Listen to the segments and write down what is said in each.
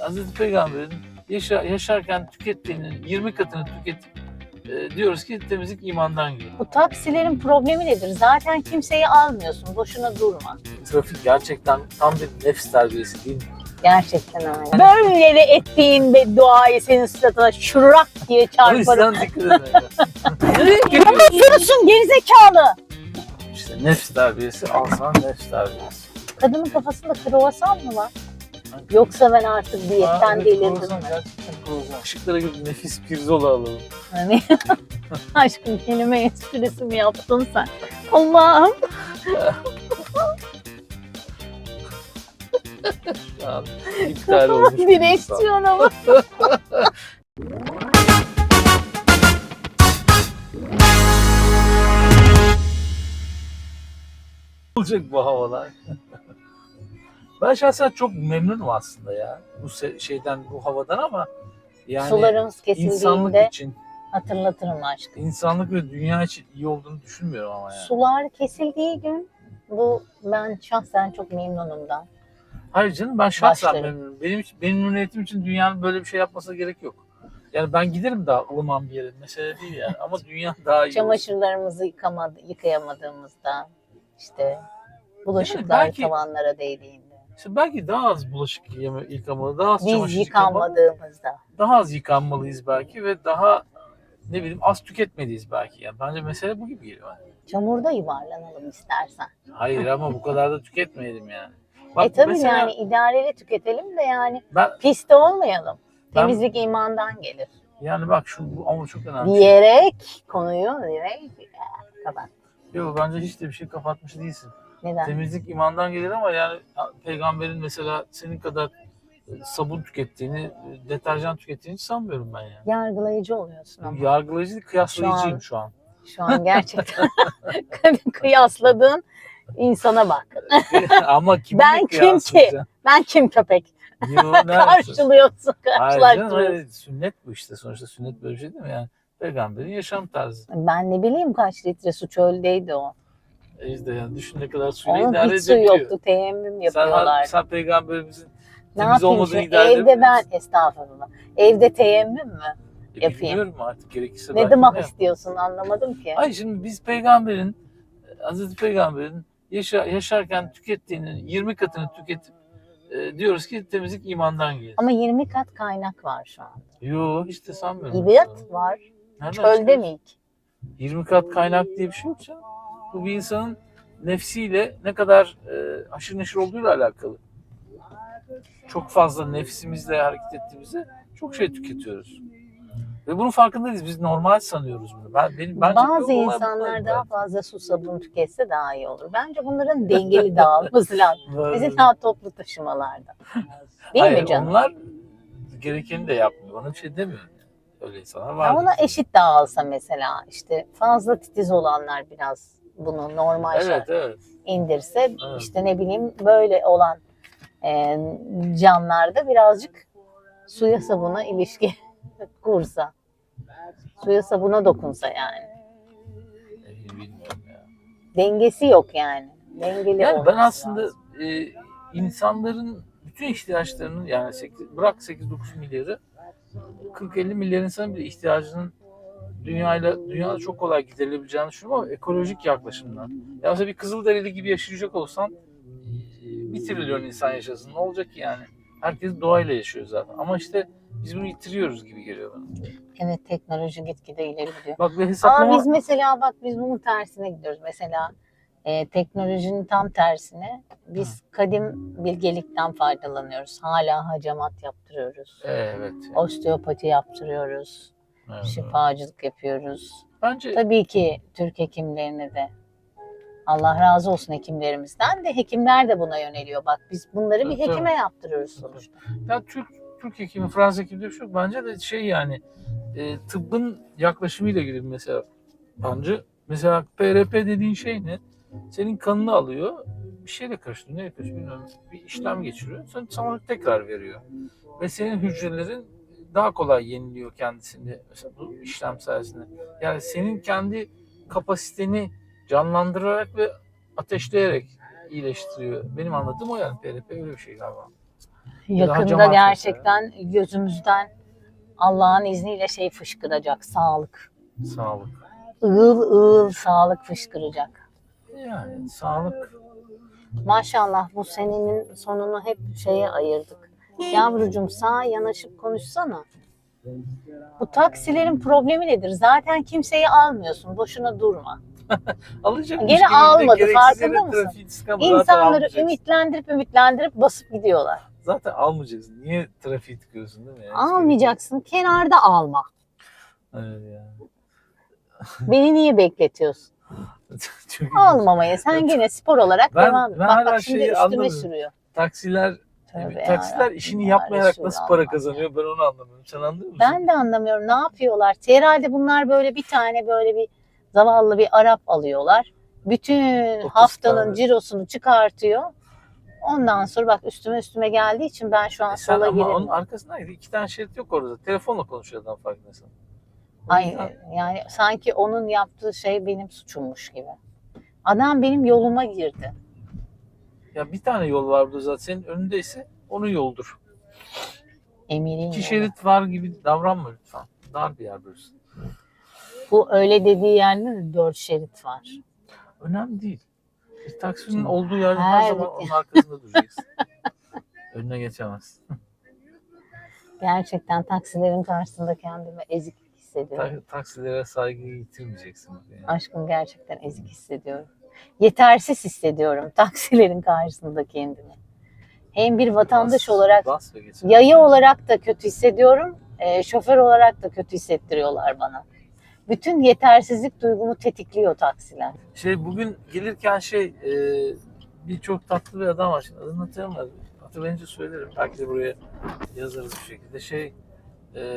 Hazreti Peygamber'in yaşa, yaşarken tükettiğinin 20 katını tüketip e, diyoruz ki temizlik imandan gelir. Bu taksilerin problemi nedir? Zaten kimseyi almıyorsun. Boşuna durma. Trafik gerçekten tam bir nefs terbiyesi değil mi? Gerçekten öyle. Böyle ettiğin bedduayı senin suratına şurak diye O çarparım. yüzden dikkat edin. Gidiyorsun? yürüsün gerizekalı. İşte nefs terbiyesi, al sana nefs terbiyesi. Kadının kafasında kruvasan mı var? Yoksa ben artık diyetten evet, delirdim? Gerçekten. Işıklara gibi nefis pirzola alalım. Hani aşkım kelime esprisi mi yaptın sen? Allah'ım. Şu an iptal olmuş. Direksiyona bak. olacak bu havalar. Ben şahsen çok memnunum aslında ya. Bu şeyden, bu havadan ama yani Sularımız insanlık kesildiğinde için, hatırlatırım aşkım. insanlık ve dünya için iyi olduğunu düşünmüyorum ama yani. Sular kesildiği gün bu ben şahsen çok memnunumdan. Hayır canım ben şahsen Başlarım. memnunum. Benim, için- benim memnuniyetim için dünyanın böyle bir şey yapmasına gerek yok. Yani ben giderim daha ılıman bir yere. Mesele değil yani. Ama dünya daha iyi olsun. Çamaşırlarımızı yıkamadı, yıkayamadığımızda işte bulaşıklar belki- tavanlara değdiğinde. İşte belki daha az bulaşık yeme, yıkamalı, daha az Biz çamaşır yıkamalı, yıkanmadığımızda. daha az yıkanmalıyız belki ve daha ne bileyim az tüketmeliyiz belki. Yani bence mesele bu gibi geliyor. Çamurda yuvarlanalım istersen. Hayır ama bu kadar da tüketmeyelim yani. e tabii mesela yani idareli tüketelim de yani ben piste olmayalım. Ben- Temizlik imandan gelir. yani bak şu bu ama çok önemli. Diyerek konuyu direkt kapat. Yok bence hiç de bir şey kapatmış değilsin. Neden? Temizlik imandan gelir ama yani peygamberin mesela senin kadar e, sabun tükettiğini, e, deterjan tükettiğini hiç sanmıyorum ben yani. Yargılayıcı oluyorsun ama. Yargılayıcı değil, kıyaslayıcıyım Şu şu an. Şu an gerçekten kıyasladığın insana bak. ama kiminle Ben kim ki? Ben kim köpek? Yo? Karşılıyorsun, Hayır karşılaştırıyorsun. sünnet bu işte. Sonuçta sünnet böyle bir şey değil mi? Yani peygamberin yaşam tarzı. Ben ne bileyim kaç litre su çöldeydi o. E işte yani düşün ne kadar suyla Onun idare hiç su edebiliyor. yoktu, teyemmüm Sen, yapıyorlardı. sen peygamberimizin ne temiz yapayım olmadığını şimdi? edebilir Evde ben, estağfurullah. Evde teyemmüm mü? E, yapayım. Bilmiyorum artık gerekirse. Ne demek yap. istiyorsun anlamadım ki. Hayır şimdi biz peygamberin, Hazreti Peygamber'in yaşa, yaşarken tükettiğinin 20 katını tüketip e, diyoruz ki temizlik imandan gelir. Ama 20 kat kaynak var şu an. Yo hiç de sanmıyorum. İbiyat var. Nereden Çölde çıkıyor? mi? 20 kat kaynak diye bir şey yok canım. Bu bir insanın nefsiyle ne kadar e, haşır neşir olduğuyla alakalı. Çok fazla nefsimizle hareket ettiğimizde çok şey tüketiyoruz. Ve bunun farkındayız. Biz normal sanıyoruz bunu. Ben, benim, bence Bazı insanlar daha ben. fazla su sabun tüketse daha iyi olur. Bence bunların dengeli dağılması lazım. Mesela toplu taşımalarda. Değil Hayır, mi canım? onlar gerekeni de yapmıyor. Ona bir şey demiyorum. Öyle insanlar var. Ona eşit dağılsa mesela işte fazla titiz olanlar biraz bunu normal Evet evet. indirse Evet. işte ne bileyim böyle olan e, canlarda birazcık suya sabuna ilişki kursa. Suya sabuna dokunsa yani. Bilmiyorum ya. Dengesi yok yani. Dengeli Yani ben aslında lazım. e, insanların bütün ihtiyaçlarının yani 8, bırak 8-9 milyarı 40-50 milyar insanın bile ihtiyacının dünyayla dünyada çok kolay giderilebileceğini düşünüyorum ama ekolojik yaklaşımdan. Ya mesela bir Kızılderili gibi yaşayacak olsan e, bir trilyon insan yaşasın ne olacak ki yani? Herkes doğayla yaşıyor zaten. Ama işte biz bunu yitiriyoruz gibi geliyor bana. Evet teknoloji gitgide ileri gidiyor. Bak ve hesaplama... Ama biz mesela bak biz bunun tersine gidiyoruz. Mesela e, teknolojinin tam tersine biz kadim bilgelikten faydalanıyoruz. Hala hacamat yaptırıyoruz. Evet. Osteopati yaptırıyoruz. Evet. Şifacılık yapıyoruz. Bence Tabii ki Türk hekimlerine de Allah razı olsun hekimlerimizden de hekimler de buna yöneliyor. Bak biz bunları bir Evet, tabii. hekime yaptırıyoruz sonuçta. Ya Türk Türk hekimi, Fransız hekimi diye bir şey yok. Bence de şey yani e, tıbbın yaklaşımıyla ilgili mesela bence mesela PRP dediğin şey ne? Senin kanını alıyor, bir şeyle karıştırıyor. Neyle karıştırıyor bilmiyorum. Bir işlem geçiriyor. Sonra sana tekrar veriyor. Ve senin hücrelerin daha kolay yeniliyor kendisini mesela bu işlem sayesinde. Yani senin kendi kapasiteni canlandırarak ve ateşleyerek iyileştiriyor. Benim anladığım o yani PRP öyle bir şey galiba. Ya da Yakında hacamat mesela. gerçekten gözümüzden Allah'ın izniyle şey fışkıracak. Sağlık. Sağlık. Iğıl ığıl sağlık fışkıracak. Yani sağlık. Maşallah bu senenin sonunu hep şeye ayırdık. Yavrucum sağa yanaşıp konuşsana. Bu taksilerin problemi nedir? Zaten kimseyi almıyorsun. Boşuna durma. Alacak Gene almadı, farkında mısın? İnsanları ümitlendirip ümitlendirip basıp gidiyorlar. Zaten almayacaksın. Niye trafiği tıkıyorsun değil mi? Yani Almayacaksın. Kenarda alma. Evet ya. Beni niye bekletiyorsun? Almamaya. Sen gene spor olarak Ben- devam et. ben Bak hala bak şimdi şeyi üstüme anlamadım. sürüyor. Taksiler Tövbe taksiler işini ya yapmayarak nasıl para kazanıyor ben onu anlamıyorum. Sen anlıyor musun? Ben de anlamıyorum. Ne yapıyorlar? Herhalde bunlar böyle bir tane böyle bir zavallı bir Arap alıyorlar. Bütün haftanın tane. cirosunu çıkartıyor. Ondan sonra bak üstüme üstüme geldiği için ben şu an E sola ama onun gidiyor. İki tane şerit yok orada. Telefonla konuşuyor adam farkındaysan. O Ay, yani sanki onun yaptığı şey benim suçummuş gibi. Adam benim yoluma girdi. Ya bir tane yol var burada zaten. Senin önündeyse onun yoldur. Eminim. İki yani. şerit var gibi davranma lütfen. Dar bir yer burası. Bu öyle dediği yerde de dört şerit var. Önemli değil. Bir taksinin olduğu yerde her her zaman onun arkasında duracaksın. Önüne geçemezsin. Gerçekten taksilerin karşısında kendimi ezik hissediyorum. Ta- taksilere saygıyı yitirmeyeceksin. Yani. Aşkım gerçekten ezik hissediyorum. Yetersiz hissediyorum taksilerin karşısında kendimi. Hem bir vatandaş Bas- olarak, bas yayı olarak da kötü hissediyorum, e, şoför olarak da kötü hissettiriyorlar bana. Bütün yetersizlik duygumu tetikliyor taksiler. Şey bugün gelirken şey e, bir çok tatlı bir adam var. Adını hatırlamıyorum. Hatırlayınca söylerim. Belki de buraya yazarız bir şekilde. Şey e,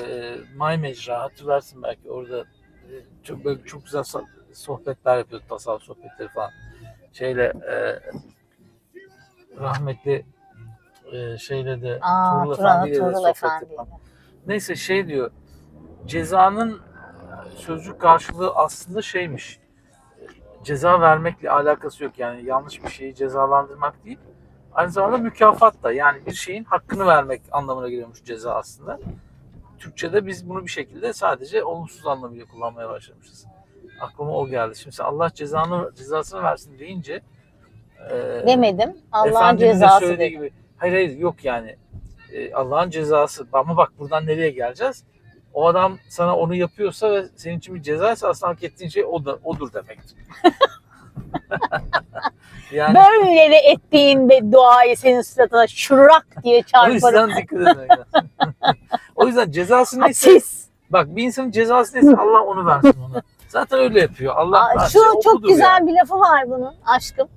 May Mecra hatırlarsın belki orada e, çok böyle çok güzel sohbetler yapıyordu. Tasavvuf sohbetleri falan. Şeyle e, rahmetli e, şeyle de Aa, Tuğrul Efendi'yle de sohbet Efendi. Neyse şey diyor. Cezanın sözcük karşılığı aslında şeymiş. Ceza vermekle alakası yok. Yani yanlış bir şeyi cezalandırmak değil. Aynı zamanda mükafat da. Yani bir şeyin hakkını vermek anlamına geliyormuş ceza aslında. Türkçe'de biz bunu bir şekilde sadece olumsuz anlamıyla kullanmaya başlamışız. Aklıma o geldi. Şimdi Allah cezanı cezasını versin deyince e, Demedim. Allah'ın cezası söylediği dedim. gibi. Hayır hayır yok yani. Ee, Allah'ın cezası. Ama bak buradan nereye geleceğiz? O adam sana onu yapıyorsa ve senin için bir cezaysa aslında hak ettiğin şey o da, odur demektir. yani Böyle de ettiğin bedduayı senin suratına şurak diye o çarparım. yüzden dikkat etmek lazım. o yüzden cezası neyse Hadsiz. bak bir insanın cezası neyse Allah onu versin ona. Zaten öyle yapıyor. Allah Aa, Şu çok güzel yani. bir lafı var bunun aşkım.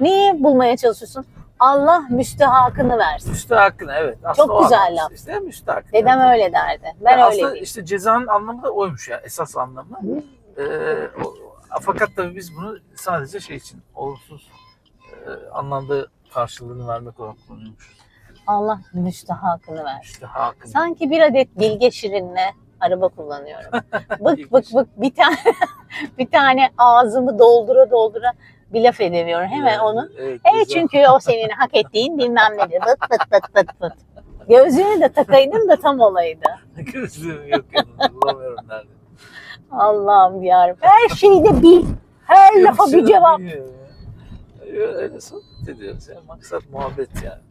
Neyi bulmaya çalışıyorsun? Allah müstehakını versin. Müstahakını evet. Aslında Çok güzel laf. İşte müstahak. Dedem öyle derdi. Ben Ya öyle aslında diyeyim. işte cezanın anlamı da oymuş ya esas anlamı. Ee, o- fakat tabii biz bunu sadece şey için olumsuz e, anlamda karşılığını vermek olarak kullanıyormuşuz. Allah müstehakını versin. İşte hakkın. Sanki bir adet bilge şirinle araba kullanıyorum. Bık bık bık bir tane bir tane ağzımı doldura doldura bir laf edemiyorum. Hemen onu. Evet, Evet güzel. çünkü o senin hak ettiğin bilmem nedir. Bıt bıt bıt bıt bıt. Gözlüğünü de takaydın da tam olaydı. Gözlüğüm yok yanımda bulamıyorum nerede. Allah'ım yarabbim. Her şeyi de bil. Her lafa Yok bir canım, cevap. ya. Öyle sohbet ediyoruz ya. Maksat muhabbet yani.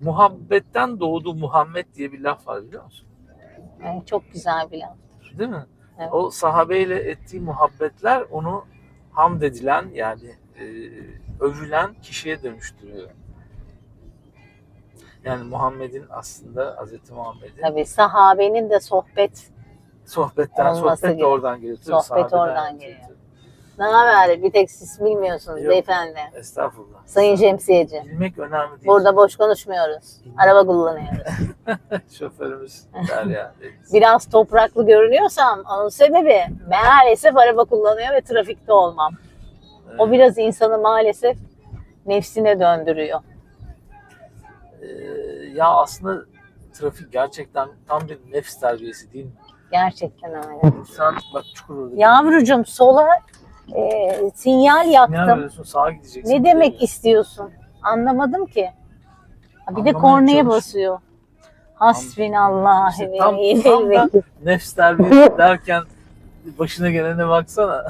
Muhabbetten doğdu Muhammed diye bir laf var biliyor musun? Yani çok güzel bir laf. Değil mi? Evet. O sahabeyle ettiği muhabbetler onu hamd edilen yani e, övülen kişiye dönüştürüyor. Yani Muhammed'in aslında Hz. Muhammed'in Tabii sahabenin de sohbet. sohbetten, Olması sohbet de oradan geliyor. Sohbet oradan geliyor. Ne haber? Bir tek siz bilmiyorsunuz Yok. beyefendi. Estağfurullah. Sayın Şemsiyeci. Bilmek önemli değil. Burada boş konuşmuyoruz. Araba kullanıyoruz. Şoförümüz Derya. Deniz. Biraz topraklı görünüyorsam onun sebebi maalesef araba kullanıyor ve trafikte olmam. O Evet. biraz insanı maalesef nefsine döndürüyor. Ee, ya aslında trafik gerçekten tam bir nefs terbiyesi değil mi? Gerçekten öyle. İnsan bak çukur orada. Yavrucum sola e, sinyal Ne yaktım. yapıyorsun? Sağa gideceksin. Ne demek istiyorsun? Anlamadım ki. Ha, Bir de Anlamaya kornaya çalış. basıyor. Hasbinallah İşte ve tam- ni'mel tam da- vekil. Nefs terbiyesi derken başına gelene baksana.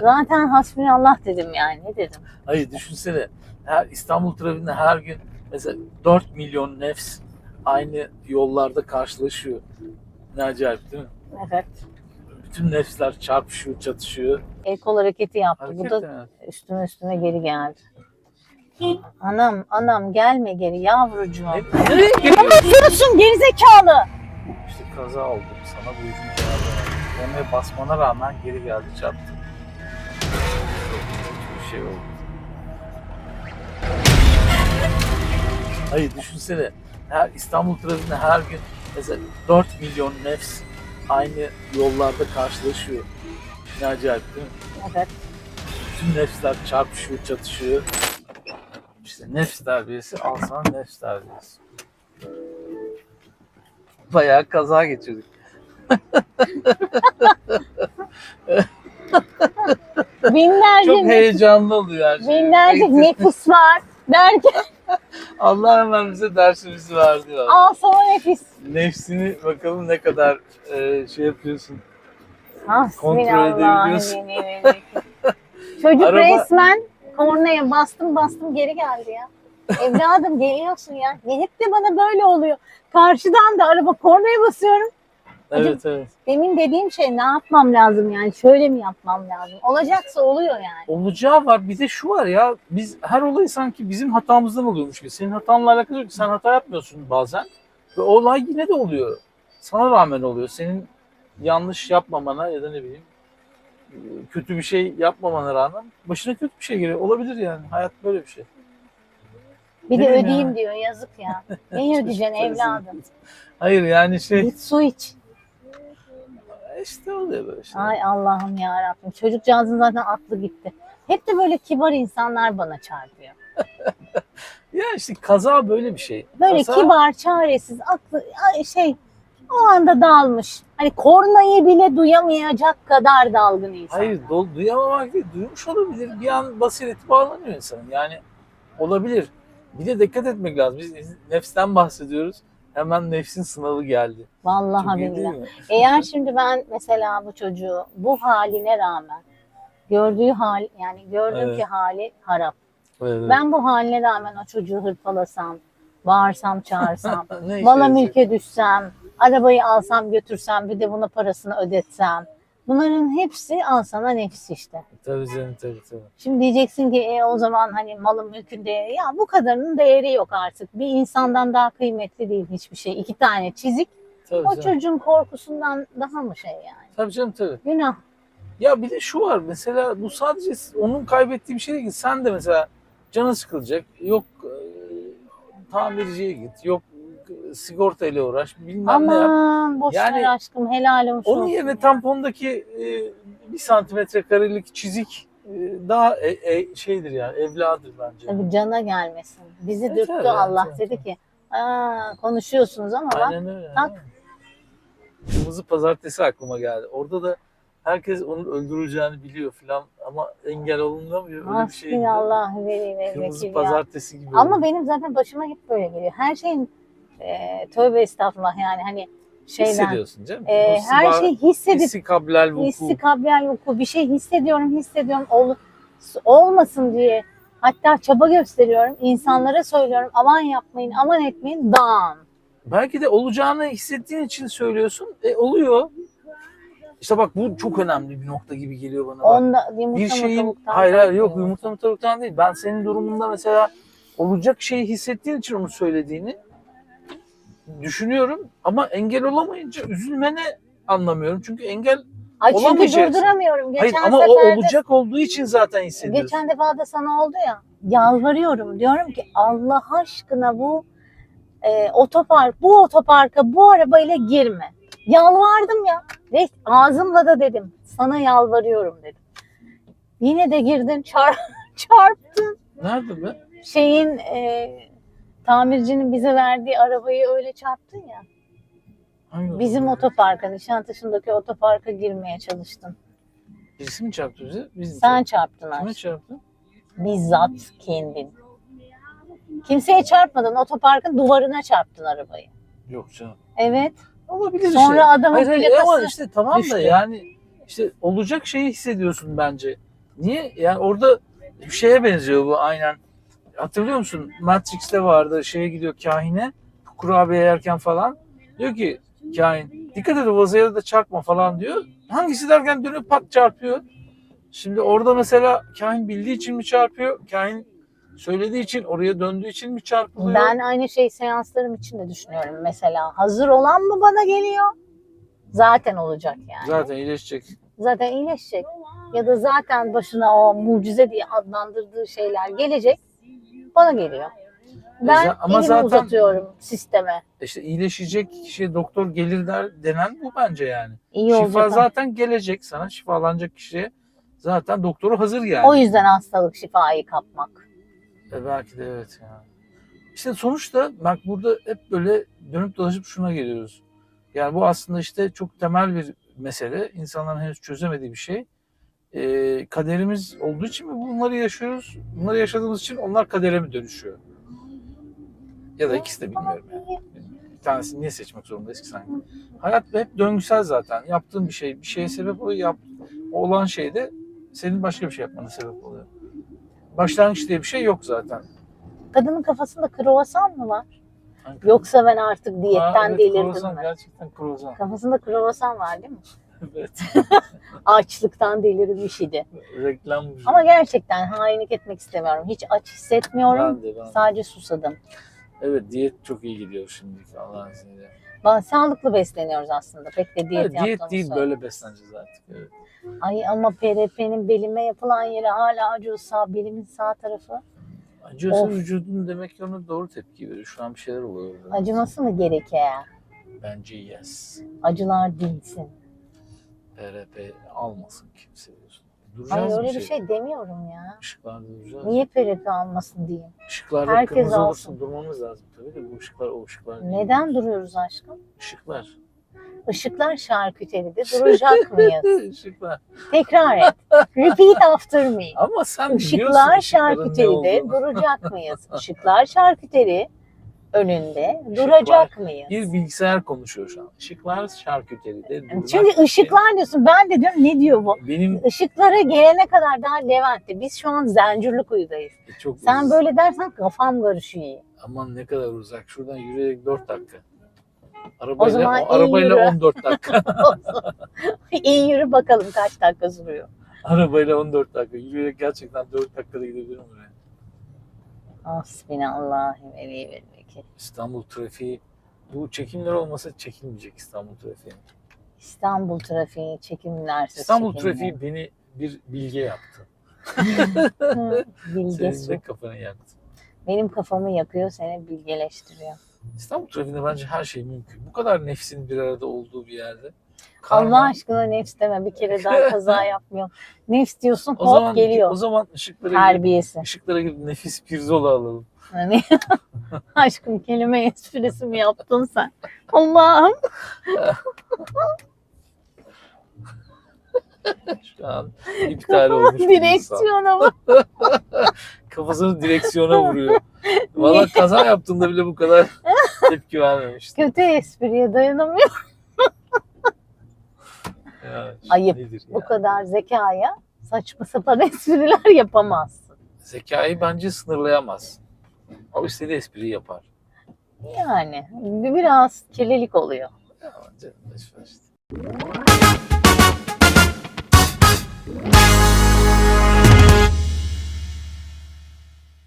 Zaten hasbinallah dedim yani. Ne dedim? Hayır düşünsene. Her İstanbul trafiğinde her gün mesela 4 milyon nefs aynı yollarda karşılaşıyor. Ne acayip değil mi? Evet. Bütün nefsler çarpışıyor, çatışıyor. El kol hareketi yaptı. Hareket Bu da yani. üstüme üstüme geri geldi. Anam anam gelme geri yavrucuğum. Ne, nereye gidiyorsun? Basıyorsun gerizekalı. İşte kaza oldu. Sana bu yüzden Oraya basmana rağmen geri geldi çarptı. Hiçbir şey oldu. Hayır düşünsene. Her İstanbul trafiğinde her gün mesela 4 milyon nefs aynı yollarda karşılaşıyor. Ne acayip değil mi? Evet. Bütün nefsler çarpışıyor, çatışıyor. İşte nefs terbiyesi, al sana nefs terbiyesi. Bayağı kaza geçirdik. Binlerce, Çok heyecanlı oluyor her şey. binlerce nefis var. Derken Allah hemen bize dersimizi verdi. ya. al sana nefis. Nefsini bakalım ne kadar e, şey yapıyorsun. Kontrol Hasbinallah edebiliyorsun. Çocuk Araba- resmen kornaya bastım bastım geri geldi ya. Evladım geliyorsun ya. Hep de bana böyle oluyor. Karşıdan da araba kornaya basıyorum. Evet evet. Demin dediğim şey ne yapmam lazım yani şöyle mi yapmam lazım? Olacaksa oluyor yani. Olacağı var. Bir de şu var ya biz her olayı sanki bizim hatamızdan oluyormuş gibi. Senin hatanla alakası yok. Sen hata yapmıyorsun bazen. Ve olay yine de oluyor. Sana rağmen oluyor. Senin yanlış yapmamana ya da ne bileyim kötü bir şey yapmamana rağmen başına kötü bir şey geliyor. Olabilir yani. Hayat böyle bir şey. Bir Ne de ödeyeyim ya. diyor yazık ya. Neyi ödeyeceksin evladım? Hayır yani şey Git su iç. İşte oluyor böyle şey. Ay Allah'ım ya Rabbim. Çocukcağızın zaten aklı gitti. Hep de böyle kibar insanlar bana çarpıyor. Ya işte kaza böyle bir şey. Böyle Kaza- kibar, çaresiz, aklı şey o anda dalmış. Hani kornayı bile duyamayacak kadar dalgın insan. Hayır dol, duyamamak değil. Duymuş olabilir. Bir an basireti bağlanıyor insanın. Yani olabilir. Bir de dikkat etmek lazım. Biz nefsten bahsediyoruz. Hemen nefsin sınavı geldi. Vallahi Çok billahi. Eğer şimdi ben mesela bu çocuğu bu haline rağmen gördüğü hal yani gördüm Evet. ki hali harap. Evet. Ben bu haline rağmen o çocuğu hırpalasam, bağırsam, çağırsam, mala mülke düşsem, arabayı alsam götürsem bir de buna parasını ödetsem. Bunların hepsi al sana nefis işte. Tabii canım tabii tabii. Şimdi diyeceksin ki e, o zaman hani malın mülkün değeri ya bu kadarının değeri yok artık. Bir insandan daha kıymetli değil hiçbir şey. İki tane çizik Tabii o canım. çocuğun korkusundan daha mı şey yani? Tabii canım tabii. Günah. Ya bir de şu var mesela bu sadece onun kaybettiği bir şey değil ki. Sen de mesela canı sıkılacak. Yok e, tamirciye git. Yok sigortayla uğraş. Bilmem ne yap. Aman boş Yani ver aşkım helal olsun. Onun yerine tampondaki e, bir santimetre karelik çizik e, daha e, e, şeydir yani evladır bence. Tabii cana gelmesin. Bizi Evet, dürttü evet, Allah. evet, Dedi ki Aa, konuşuyorsunuz ama bak Aynen öyle. tak. Kırmızı pazartesi aklıma geldi. Orada da herkes onun öldürüleceğini biliyor filan ama engel olunamıyor. Öyle bir şey. Allah veli ve Kırmızı vekil ya. pazartesi gibi. Ama benim zaten başıma hep böyle geliyor. Her şeyin e, tövbe estağfurullah yani hani şeyden hissediyorsun canım. e, her sıva- şey hissedip hissi kablel vuku. istikablel vuku bir şey hissediyorum hissediyorum ol, olmasın diye hatta çaba gösteriyorum insanlara söylüyorum aman yapmayın aman etmeyin dağın. Belki de olacağını hissettiğin için söylüyorsun. E oluyor. İşte bak bu çok önemli bir nokta gibi geliyor bana. Onda yumurta bir şeyin hayır hayır yok yumurta mı tavuktan değil. Ben senin durumunda mesela olacak şeyi hissettiğin için onu söylediğini düşünüyorum ama engel olamayınca üzülmeni anlamıyorum. Çünkü engel Ay çünkü olamayacaksın. durduramıyorum. Geçen hayır ama o seferde- olacak olduğu için zaten hissediyorsun. Geçen defa da sana oldu ya. Yalvarıyorum. Diyorum ki Allah aşkına bu e, otopark, bu otoparka bu arabayla girme. Yalvardım ya. Ve ağzımla da dedim. Sana yalvarıyorum dedim. Yine de girdin çar çarptın. Nerede be? Şeyin e, tamircinin bize verdiği arabayı öyle çarptın ya. Hangi Bizim otopark? otoparka, Nişantaşı'ndaki otoparka girmeye çalıştın. Birisi mi çarptı bizi? Biz mi Sen çarptın Kime aşkım. çarptı? Bizzat kendin. Kimseye çarpmadın. Otoparkın duvarına çarptın arabayı. Yok canım. Evet. Olabilir Sonra işte. adamın Hayır, hayır, plakası ama işte tamam düştü. da yani işte olacak şeyi hissediyorsun bence. Niye? Yani orada bir şeye benziyor bu aynen. Hatırlıyor musun? Matrix'te vardı. Şeye gidiyor kahine. Kurabiye yerken falan. Diyor ki kahin dikkat et o vazoya da çarpma falan diyor. Hangisi derken dönüp pat çarpıyor. Şimdi orada mesela kahin bildiği için mi çarpıyor? Kahin söylediği için oraya döndüğü için mi çarpılıyor? Ben aynı şey seanslarım için de düşünüyorum. Mesela hazır olan mı bana geliyor? Zaten olacak yani. Zaten iyileşecek. Zaten iyileşecek. Ya da zaten başına o mucize diye adlandırdığı şeyler gelecek. Bana geliyor. Ben ama elimi zaten- uzatıyorum sisteme. İşte iyileşecek kişiye doktor gelir der denen bu bence yani. İyi Şifa olacak. zaten gelecek sana. Şifalanacak kişiye zaten doktoru hazır yani. O yüzden hastalık şifayı kapmak. E belki de evet yani. İşte sonuçta bak burada hep böyle dönüp dolaşıp şuna geliyoruz. Yani bu aslında işte çok temel bir mesele. İnsanların henüz çözemediği bir şey. E, kaderimiz olduğu için mi bunları yaşıyoruz? Bunları yaşadığımız için onlar kadere mi dönüşüyor? Ya da ikisi de bilmiyorum yani. Bir tanesini niye seçmek zorundayız ki sanki? Hayat hep döngüsel zaten. Yaptığın bir şey, bir şeye sebep oluyor. Yap, o olan şey de senin başka bir şey yapmana sebep oluyor. Başlangıç diye bir şey yok zaten. Kadının kafasında kruvasan mı var? Hangi- Yoksa ben artık diyetten evet, delirdim mi? Gerçekten kruvasan. Kafasında kruvasan var değil mi? Evet. Açlıktan delirmiş idi. Reklam. Ama gerçekten hainlik etmek istemiyorum. Hiç aç hissetmiyorum. ben de, ben de. Sadece susadım. Evet diyet çok iyi gidiyor şimdilik Allah'ın izniyle. Ben sağlıklı besleniyoruz aslında. Pek de diyet Evet, diyet değil söyleyeyim. böyle besleneceğiz artık. Evet. Ay ama PRP'nin belime yapılan yeri hala acıyorsa belimin sağ tarafı Acıyorsa Of. vücudun demek ki ona doğru tepki veriyor. Şu an bir şeyler oluyor acıması mı gerekiyor? Bence yes. Acılar dinsin. PRP almasın kimse diyorsun. Duracağız öyle bir şey. şey demiyorum ya. Işıklarda duracağız. Niye PRP almasın diyeyim. Işıklarda Herkes kırmızı alsın. olursa durmamız lazım tabii de bu ışıklar o ışıklar değil. Neden duruyoruz aşkım? Işıklar. Işıklar şarküteride duracak mıyız? Işıklar. Tekrar et. Repeat after me. Ama sen biliyorsun Işıklar ışıkların ne şarküteride olduğunu. duracak mıyız? Işıklar şarküteri önünde duracak mıyız? Bir bilgisayar konuşuyor şu an. Işıklar şarküteride. durmak Çünkü ışıklar diyorsun. Ben de diyorum ne diyor bu? Benim Işıklara gelene kadar daha Levent'te. Biz şu an Zencirlikuyu'dayız. çok Sen uz- böyle dersen kafam karışıyor. Aman ne kadar uzak. Şuradan yürüyerek 4 dakika. Arabayla, zaman o arabayla yürü. 14 dakika. İyi yürü bakalım kaç dakika sürüyor. arabayla 14 dakika. Yürüyerek gerçekten 4 dakikada gidebilirim oraya. Hasbinallahü ve ni'mel. İstanbul trafiği bu çekimler olmasa çekilmeyecek İstanbul trafiği. İstanbul trafiği çekimlersiz İstanbul çekimler. trafiği beni bir bilge yaptı. Bilge. Senin de kafanı yaktı. Benim kafamı yakıyor seni bilgeleştiriyor. İstanbul trafiğinde bence her şey mümkün. Bu kadar nefsin bir arada olduğu bir yerde. Allah Karma- aşkına nefs deme bir kere daha kaza yapmıyorum. Nefs diyorsun o hop zaman geliyor. o zaman ışıklara gidip, Terbiyesi. ışıklara gidip nefis pirzola alalım. Hani aşkım kelime esprisi mi yaptın sen? Allah'ım. Şu an iptal olmuş. bir. Direksiyona bak. Kafasını direksiyona vuruyor. Valla kaza yaptığında bile bu kadar tepki vermemişti. Kötü espriye dayanamıyorum. Ya, Ayıp. nedir Bu kadar zekaya saçma sapan espriler yapamazsın. Zekayı bence sınırlayamaz. O istediği espriyi yapar. Yani biraz kirlilik oluyor. Ya, canım, işte.